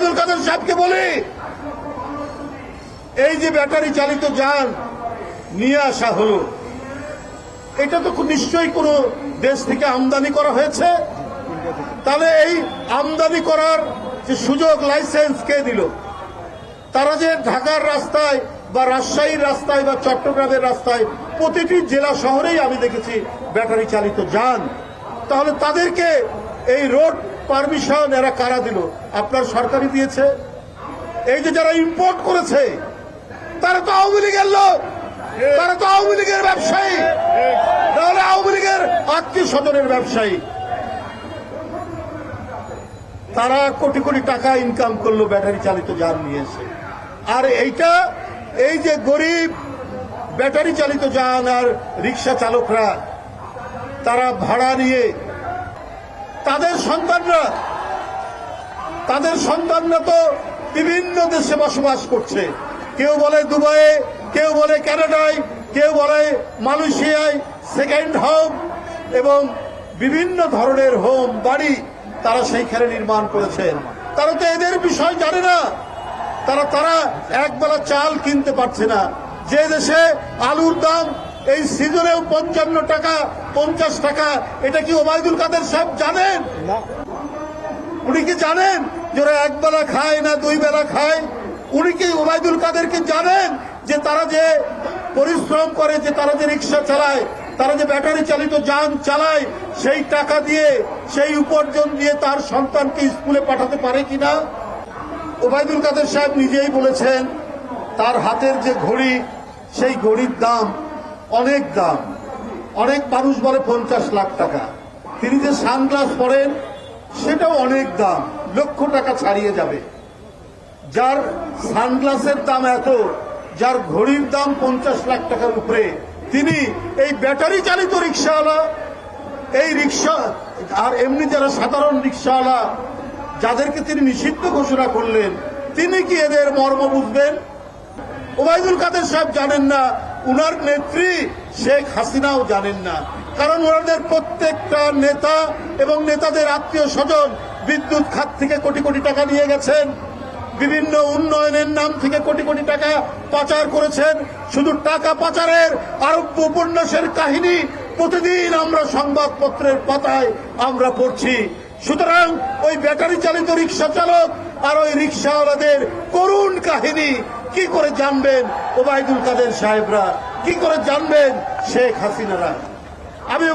ওবায়দুল কাদের সাহেবকে বলি, এই যে ব্যাটারি চালিত যান, নিয়ে আসা হলো এটা তো নিশ্চয়ই কোনো দেশ থেকে আমদানি করা হয়েছে। তাহলে এই আমদানি করার যে সুযোগ লাইসেন্স কে দিল? তারা যে ঢাকার রাস্তায় বা রাজশাহীর রাস্তায় বা চট্টগ্রামের রাস্তায় প্রতিটি জেলা শহরেই আমি দেখেছি ব্যাটারি চালিত যান। তাহলে তাদেরকে এই রোড পারমিশন এরা কারা দিল? আপনার সরকারই দিয়েছে। এই যে যারা ইম্পোর্ট করেছে, তারা তো আওয়ামী লীগের লোক। তারা তো আওয়ামী লীগের ব্যবসায়ী। তাহলে আওয়ামী লীগের আত্মীয় স্বজনের ব্যবসায়ী। তারা কোটি কোটি টাকা ইনকাম করল ব্যাটারি চালিত যান নিয়ে এসে। আর এইটা, এই যে গরিব ব্যাটারি চালিত যান আর রিক্সা চালকরা, তারা ভাড়া নিয়ে তাদের সন্তানরা তাদের সন্তানরা তো বিভিন্ন দেশে বসবাস করছে। কেউ বলে দুবাইয়ে, কেউ বলে কানাডায় কেউ বলে মালয়েশিয়ায় সেকেন্ড হোম এবং বিভিন্ন ধরনের হোম বাড়ি তারা সেইখানে নির্মাণ করেছেন তারা তো এদের বিষয় জানে না। তারা তারা একবেলা চাল কিনতে পারছে না। যে দেশে আলুর দাম এই সিজনেও পঞ্চান্ন টাকা পঞ্চাশ টাকা এটা কি ওবায়দুল কাদের সাহেব জানেন? উনি কি জানেন যে ওরা এক বেলা খায় না দুই বেলা খায়? উনি কি ওবায়দুল কাদেরকে জানেন যে তারা যে পরিশ্রম করে যে তারা যে রিক্সা চালায় তারা যে ব্যাটারি চালিত যান চালায় সেই টাকা দিয়ে সেই উপার্জন দিয়ে তার সন্তানকে স্কুলে পাঠাতে পারে কিনা ওবায়দুল কাদের সাহেব নিজেই বলেছেন তার হাতের যে ঘড়ি সেই ঘড়ির দাম অনেক দাম। অনেক মানুষ বলে পঞ্চাশ লাখ টাকা। তিনি যে সানগ্লাস পরেন, সেটাও অনেক দাম। লক্ষ টাকা ছাড়িয়ে যাবে। যার সানগ্লাসের দাম এত, যার ঘড়ির দাম পঞ্চাশ লাখ টাকার উপরে, তিনি এই ব্যাটারি চালিত রিক্সাওয়ালা, এই রিক্সা, আর এমনি যারা সাধারণ রিক্সাওয়ালা, যাদেরকে তিনি নিষিদ্ধ ঘোষণা করলেন, তিনি কি এদের মর্ম বুঝবেন? ওবায়দুল কাদের সাহেব জানেন না উনার নেত্রী শেখ হাসিনাও জানেন না। কারণ ওনাদের প্রত্যেকটা নেতা এবং নেতাদের আত্মীয় স্বজন বিদ্যুৎ খাত থেকে কোটি কোটি টাকা নিয়ে গেছেন। বিভিন্ন উন্নয়নের নাম থেকে কোটি কোটি টাকা পাচার করেছেন। শুধু টাকা পাচারের আরব্য উপন্যাসের কাহিনী প্রতিদিন আমরা সংবাদপত্রের পাতায় আমরা পড়ছি। সুতরাং ওই ব্যাটারি চালিত রিক্সা চালক আর ওই রিক্সাওয়ালাদের করুণ কাহিনী কি করে জানবেন ওবায়দুল কাদের সাহেবরা? কি করে জানবেন শেখ হাসিনারা? আমি